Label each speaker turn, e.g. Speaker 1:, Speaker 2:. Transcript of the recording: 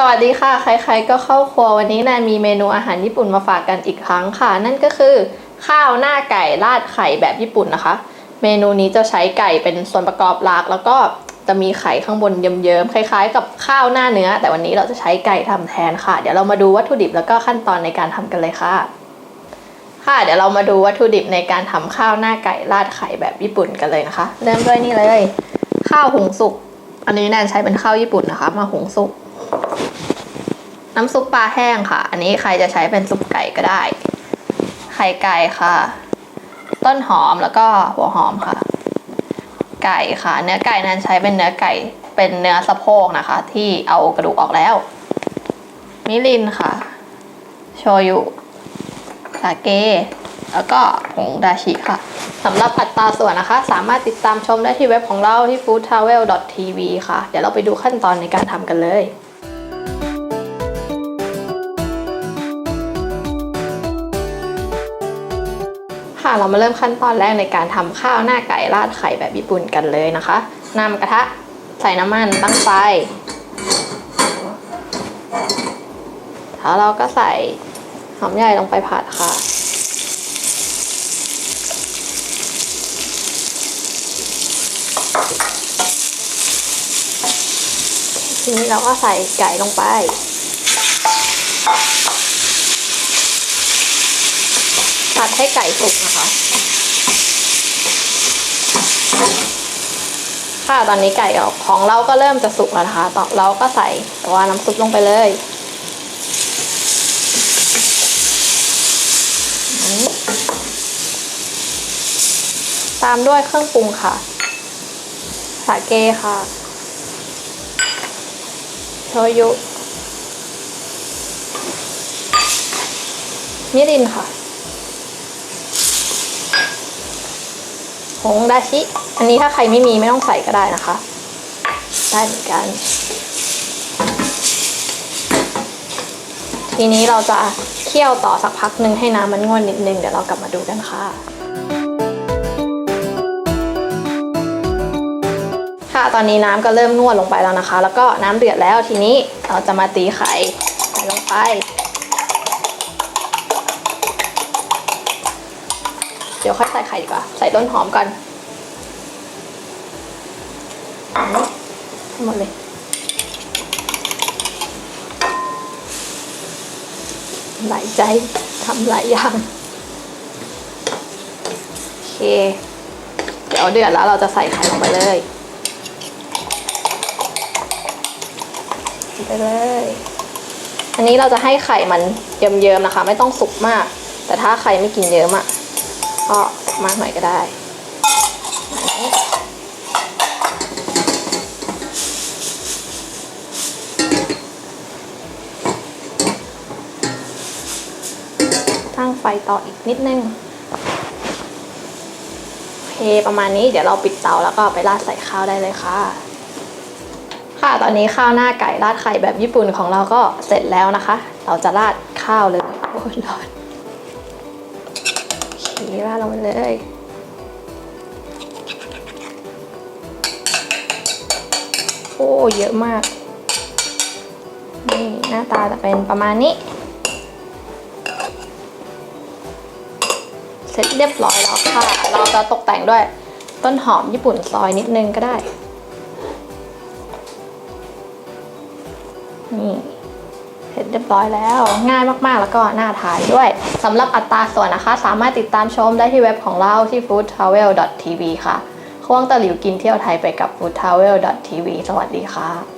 Speaker 1: สวัสดีค่ะ ใครๆก็เข้าครัววันนี้แนนมีเมนูอาหารญี่ปุ่นมาฝากกันอีกครั้งค่ะ นั่นก็คือ ข้าวหน้าไก่ราดไข่แบบญี่ปุ่นนะคะ เมนูนี้จะใช้ไก่เป็นส่วนประกอบหลัก แล้วก็จะมีไข่ข้างบนเยิ้มๆคล้ายๆ กับข้าวหน้าเนื้อ แต่วันนี้เราจะใช้ไก่ทำแทนค่ะ เดี๋ยวเรามาดูวัตถุดิบแล้วก็ขั้นตอนในการทำกันเลยค่ะ ค่ะ เดี๋ยวเรามาดูวัตถุดิบในการทำข้าวหน้าไก่ราดไข่แบบญี่ปุ่นกันเลยนะคะ เริ่มด้วยนี่เลย ข้าวหุงสุก อันนี้แนนใช้เป็นข้าวญี่ปุ่นนะคะ มาหุงสุก น้ำซุปปลาแห้งค่ะ อันนี้ใครจะใช้เป็นซุปไก่ก็ได้ ไข่ไก่ค่ะ ต้นหอมแล้วก็หัวหอมค่ะ ไก่ค่ะ เนื้อไก่นั้นใช้เป็นเนื้อไก่เป็นเนื้อสะโพกนะคะ ที่เอากระดูกออกแล้ว มิรินค่ะ โชยุสาเก แล้วก็ผงดาชิค่ะสำหรับอัตราส่วนนะคะ สามารถติดตามชมได้ที่เว็บของเราที่ foodtravel.tv ค่ะ เดี๋ยวเราไปดูขั้นตอนในการทำกันเลย ค่ะ เรามาเริ่มขั้นตอนแรกในการทำข้าวหน้าไก่ราดไข่แบบญี่ปุ่นกันเลยนะคะนำกระทะใส่น้ำมันตั้งไฟแล้วเราก็ใส่หอมใหญ่ลงไปผัดค่ะทีนี้เราก็ใส่ไก่ลงไป ผั ดให้ไก่สุกนะคะ ค่ะตอนนี้ไก่ของเราก็เริ่มจะสุกแล้วนะคะต่อเราก็ใส่ตัวน้ำซุปลงไปเลยตามด้วยเครื่องปรุงค่ะ สาเกค่ะ โชยุมิรินค่ะ งดาชิ อันนี้ถ้าใครไม่มีไม่ต้องใส่ก็ได้นะคะ ได้เหมือนกัน ทีนี้เราจะเคี่ยวต่อสักพักหนึ่งให้น้ำมันงวดนิดนึง เดี๋ยวเรากลับมาดูกันค่ะ ค่ะตอนนี้น้ำก็เริ่มนวดลงไปแล้วนะคะ แล้วก็น้ำเดือดแล้วทีนี้เราจะมาตีไข่ใส่ลงไป ดี๋ยวค่อยใส่ไข่ดีกว่า ใส่ต้นหอมก่อนหมดเลยหลายใจทำหลายอย่าง โอเค เดี๋ยวเดือดแล้วเราจะใส่ไข่ลงไปเลยไปเลย อันนี้เราจะให้ไข่มันเยิ้มๆนะคะ ไม่ต้องสุกมาก แต่ถ้าใครไม่กินเยิ้มอะ ก็มากหน่อยก็ได้ตั้งไฟต่ออีกนิดนึงโอเคประมาณนี้เดี๋ยวเราปิดเตาแล้วก็ไปราดใส่ข้าวได้เลยค่ะ ค่ะตอนนี้ข้าวหน้าไก่ราดไข่แบบญี่ปุ่นของเราก็เสร็จแล้วนะคะ เราจะราดข้าวเลยโอ้ร้อน ราดลงไปเลยโอ้เยอะมาก นี่หน้าตาจะเป็นประมาณนี้ เสร็จเรียบร้อยแล้วค่ะ เราจะตกแต่งด้วยต้นหอมญี่ปุ่นซอยนิดนึงก็ได้ นี่ สร็จเรียบร้อยแล้ว ง่ายมากๆ แล้วก็น่าทานด้วยสำหรับอัตราส่วนนะคะ สามารถติดตามชมได้ที่เว็บของเราที่ foodtravel.tv ค่ะควงตะหลิวกินเที่ยวไทยไปกับ foodtravel.tv สวัสดีค่ะ